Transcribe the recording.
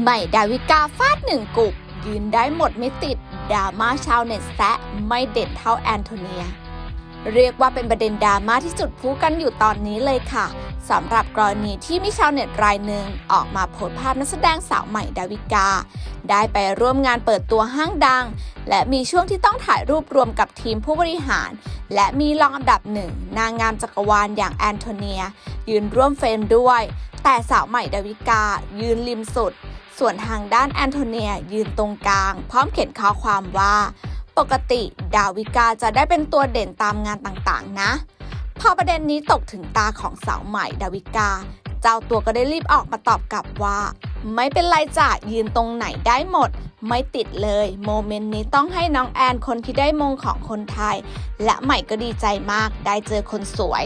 ใหม่ดาวิกาฟาดหนึ่งกุบยืนได้หมดไม่ติดดราม่าชาวเน็ตแซะไม่เด็ดเท่าแอนโทเนีย เรียกว่าเป็นประเด็นดราม่าที่จุดพลุกันอยู่ตอนนี้เลยค่ะสำหรับกรณีที่มีชาวเน็ตรายหนึ่งออกมาโพสภาพนักแสดงสาวใหม่ดาวิกา ได้ไปร่วมงานเปิดตัวห้างดัง และมีช่วงที่ต้องถ่ายรูปรวมกับทีมผู้บริหาร และมีรองอันดับหนึ่งนางงามจักรวาลอย่างแอนโทเนีย ยืนร่วมเฟรมด้วย แต่สาวใหม่ดาวิกายืนริมสุด ส่วนทางด้านแอนโทเนียยืนตรงกลาง พร้อมเขียนข้อความว่า ปกติดาวิกาจะได้เป็นตัวเด่นตามงานต่างๆ นะ พอประเด็นนี้ตกถึงตาของสาวใหม่ดาวิกา เจ้าตัวก็ได้รีบออกมาตอบกลับว่า ไม่เป็นไรจ้ะยืนตรงไหนได้หมด ไม่ติดเลย โมเมนต์นี้ต้องให้น้องแอนคนที่ได้มงของคนไทย และใหม่ก็ดีใจมากได้เจอคนสวย